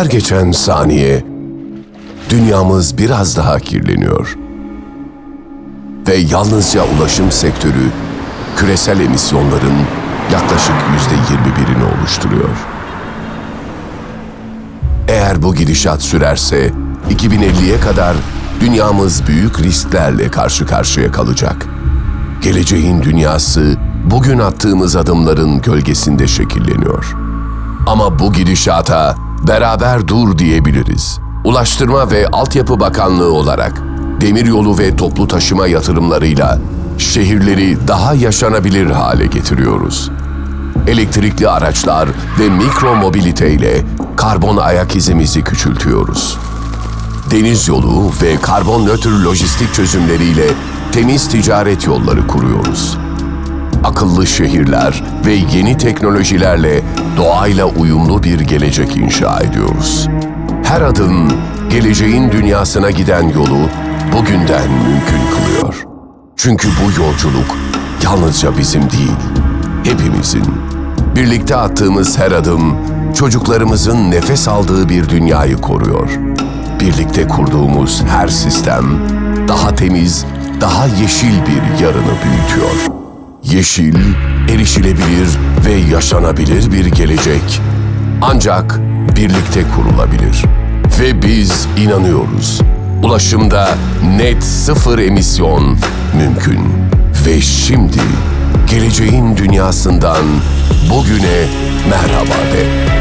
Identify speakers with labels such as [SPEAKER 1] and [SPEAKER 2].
[SPEAKER 1] Her geçen saniye dünyamız biraz daha kirleniyor. Ve yalnızca ulaşım sektörü küresel emisyonların yaklaşık yüzde 21'ini oluşturuyor. Eğer bu gidişat sürerse 2050'ye kadar dünyamız büyük risklerle karşı karşıya kalacak. Geleceğin dünyası bugün attığımız adımların gölgesinde şekilleniyor. Ama bu gidişata beraber dur diyebiliriz. Ulaştırma ve Altyapı Bakanlığı olarak demiryolu ve toplu taşıma yatırımlarıyla şehirleri daha yaşanabilir hale getiriyoruz. Elektrikli araçlar ve mikro mobilite ile karbon ayak izimizi küçültüyoruz. Deniz yolu ve karbon nötr lojistik çözümleriyle temiz ticaret yolları kuruyoruz. Akıllı şehirler ve yeni teknolojilerle doğayla uyumlu bir gelecek inşa ediyoruz. Her adım geleceğin dünyasına giden yolu bugünden mümkün kılıyor. Çünkü bu yolculuk yalnızca bizim değil, hepimizin. Birlikte attığımız her adım çocuklarımızın nefes aldığı bir dünyayı koruyor. Birlikte kurduğumuz her sistem daha temiz, daha yeşil bir yarını büyütüyor. Yeşil, erişilebilir ve yaşanabilir bir gelecek ancak birlikte kurulabilir. Ve biz inanıyoruz. Ulaşımda net sıfır emisyon mümkün. Ve şimdi geleceğin dünyasından bugüne merhaba.